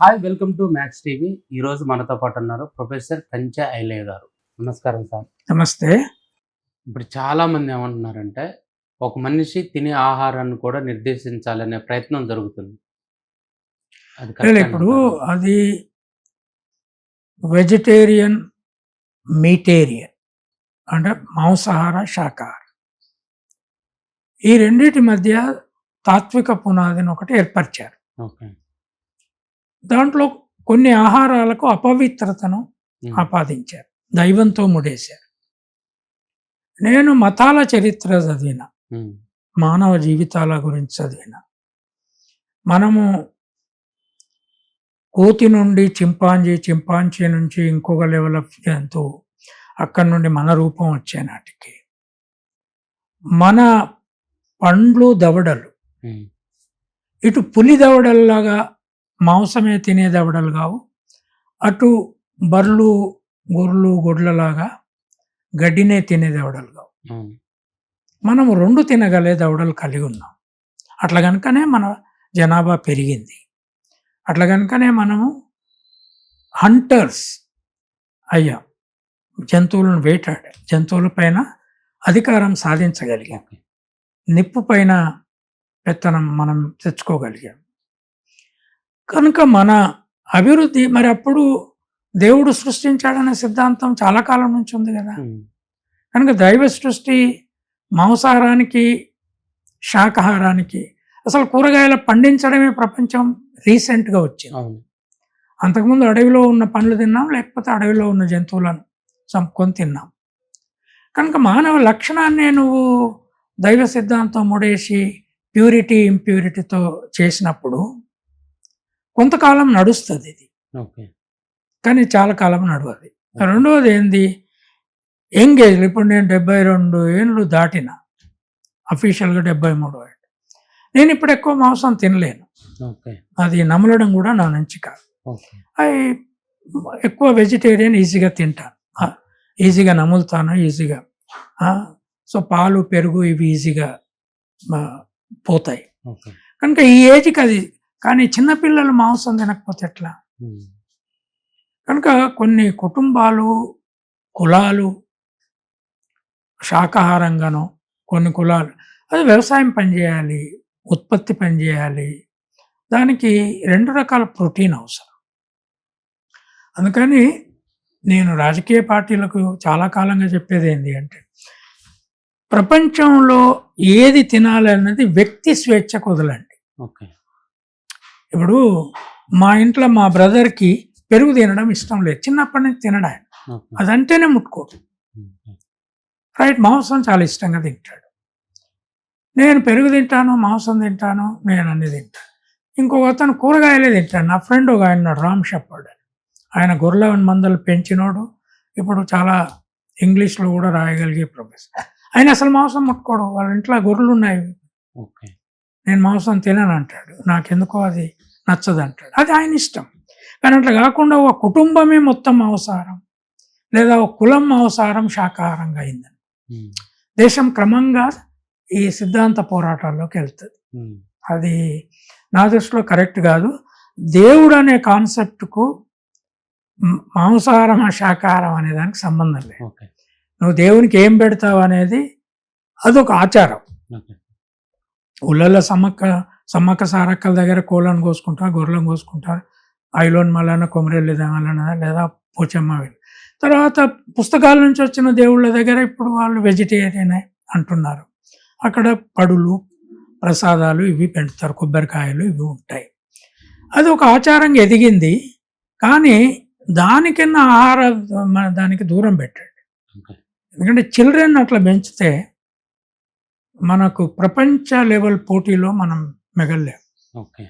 Hi welcome to Max TV ఈ రోజు మనతో పాటు ఉన్నారు ప్రొఫెసర్ కంచె ఐలయ్య గారు. నమస్కారం సార్. నమస్తే. ఇప్పుడు చాలా మంది ఏమంటున్నారంటే ఒక మనిషి తినే ఆహారాన్ని కూడా నిర్దేశించాలనే ప్రయత్నం జరుగుతుంది. అది ఇప్పుడు? అది వెజిటేరియన్ మీటేరియన్ అంటే మాంసాహార శాకాహార. ఈ రెండిటి మధ్య తాత్విక పునాదిని ఒకటి ఏర్పరిచారు. ఓకే. దాంట్లో కొన్ని ఆహారాలకు అపవిత్రతను ఆపాదించారు. దైవంతో ముడేశారు. నేను మతాల చరిత్ర చదివిన మానవ జీవితాల గురించి చదివిన మనము కోతి నుండి చింపాంజీ చింపాంజీ నుంచి ఇంకొక లెవెల్ ఆఫ్ జంతువు అక్కడి నుండి మన రూపం వచ్చే నాటికి మన పండ్లు దవడలు ఇటు పులి దవడల్లాగా మాంసమే తినే దవడలు కావు. అటు బర్లు గొర్రెలు గొడ్లలాగా గడ్డినే తినే దవడలు కావు. మనం రెండు తినగలే దవడలు కలిగి ఉన్నాం. అట్లా కనుకనే మన జనాభా పెరిగింది. అట్లా కనుకనే మనము హంటర్స్ అయ్యాం. జంతువులను వేటాడే జంతువుల పైన అధికారం సాధించగలిగాం. నిప్పు పైన పెత్తనం మనం తెచ్చుకోగలిగాం. కనుక మన అభివృద్ధి మరి అప్పుడు దేవుడు సృష్టించాడనే సిద్ధాంతం చాలా కాలం నుంచి ఉంది కదా. కనుక దైవ సృష్టి మాంసాహారానికి శాకాహారానికి అసలు కూరగాయలు పండించడమే ప్రపంచం రీసెంట్గా వచ్చింది. అవును. అంతకుముందు అడవిలో ఉన్న పండ్లు తిన్నాం లేకపోతే అడవిలో ఉన్న జంతువులను చంపుకొని తిన్నాం. కనుక మానవ లక్షణాన్నే నువ్వు దైవ సిద్ధాంతం ముడేసి ప్యూరిటీ ఇంప్యూరిటీతో చేసినప్పుడు కొంతకాలం నడుస్తుంది ఇది. కానీ చాలా కాలం నడవదు. రెండవది ఏంది? యంగ్ ఏజ్ ఇప్పుడు నేను డెబ్బై రెండు ఏళ్ళు దాటిన. అఫీషియల్గా డెబ్బై మూడు ఏళ్ళు. నేను ఇప్పుడు ఎక్కువ మాంసం తినలేను. అది నమలడం కూడా నా నుంచి కాదు. అవి ఎక్కువ వెజిటేరియన్ ఈజీగా తింటాను. ఈజీగా నములుతాను ఈజీగా సో పాలు పెరుగు ఇవి ఈజీగా పోతాయి. కనుక ఈ ఏజ్కి అది కానీ చిన్నపిల్లలు మాంసం తినకపోతే ఎట్లా? కనుక కొన్ని కుటుంబాలు కులాలు శాకాహారంగానో కొన్ని కులాలు అది వ్యవసాయం పనిచేయాలి ఉత్పత్తి పనిచేయాలి దానికి రెండు రకాల ప్రోటీన్ అవసరం. అందుకని నేను రాజకీయ పార్టీలకు చాలా కాలంగా చెప్పేది ఏంటి అంటే ప్రపంచంలో ఏది తినాలి అన్నది వ్యక్తి స్వేచ్ఛకు వదలండి. ఓకే. ఇప్పుడు మా ఇంట్లో మా బ్రదర్కి పెరుగు తినడం ఇష్టం లేదు. చిన్నప్పటి నుంచి తినడం అదంటేనే ముట్టుకోడు. రైట్ మాంసం చాలా ఇష్టంగా తింటాడు. నేను పెరుగు తింటాను మాంసం తింటాను నేను అన్ని తింటాను ఇంకొక అతను కూరగాయలే తింటాడు. నా ఫ్రెండ్ ఒక ఆయన రామ్ షెప్పర్డ్. ఆయన గొర్రెల మందలు పెంచినోడు. ఇప్పుడు చాలా ఇంగ్లీష్లో కూడా రాయగలిగే ప్రొఫెసర్. ఆయన అసలు మాంసం ముట్టుకోడు. వాళ్ళ ఇంట్లో గొర్రెలు ఉన్నాయి. నేను మాంసం తినను అంటాడు. నాకెందుకో అది నచ్చదు అంటాడు. అది ఆయన ఇష్టం. కానీ అట్లా కాకుండా ఒక కుటుంబమే మొత్తం మాంసాహారం లేదా ఒక కులం మాంసాహారం శాకాహారంగా అయిందని. దేశం క్రమంగా ఈ సిద్ధాంత పోరాటాల్లోకి వెళ్తుంది. అది నా దృష్టిలో కరెక్ట్ కాదు. దేవుడు అనే కాన్సెప్ట్కు మాంసాహారం శాకాహారం అనే దానికి సంబంధం లేదు. నువ్వు దేవునికి ఏం పెడతావు అనేది అదొక ఆచారం. ఊళ్ళల్లో సమ్మక్క సమ్మక్క సారక్కల దగ్గర కోళ్ళను కోసుకుంటారు గొర్రెలను కోసుకుంటారు ఐలోన్ మల్లన్న కొమరెల్లి దేవాలన్న లేదా పోచమ్మ వీళ్ళు. తర్వాత పుస్తకాల నుంచి వచ్చిన దేవుళ్ళ దగ్గర ఇప్పుడు వాళ్ళు వెజిటేరియన్ అంటున్నారు. అక్కడ పడులు ప్రసాదాలు ఇవి పెడతారు కొబ్బరికాయలు ఇవి ఉంటాయి. అది ఒక ఆచారంగా ఎదిగింది కానీ దానికన్నా ఆహార దానికి దూరం పెట్టండి. ఎందుకంటే చిల్డ్రన్ అట్లా పెంచితే మనకు ప్రపంచ లెవెల్ పోటీలో మనం మిగల్లేం. ఓకే.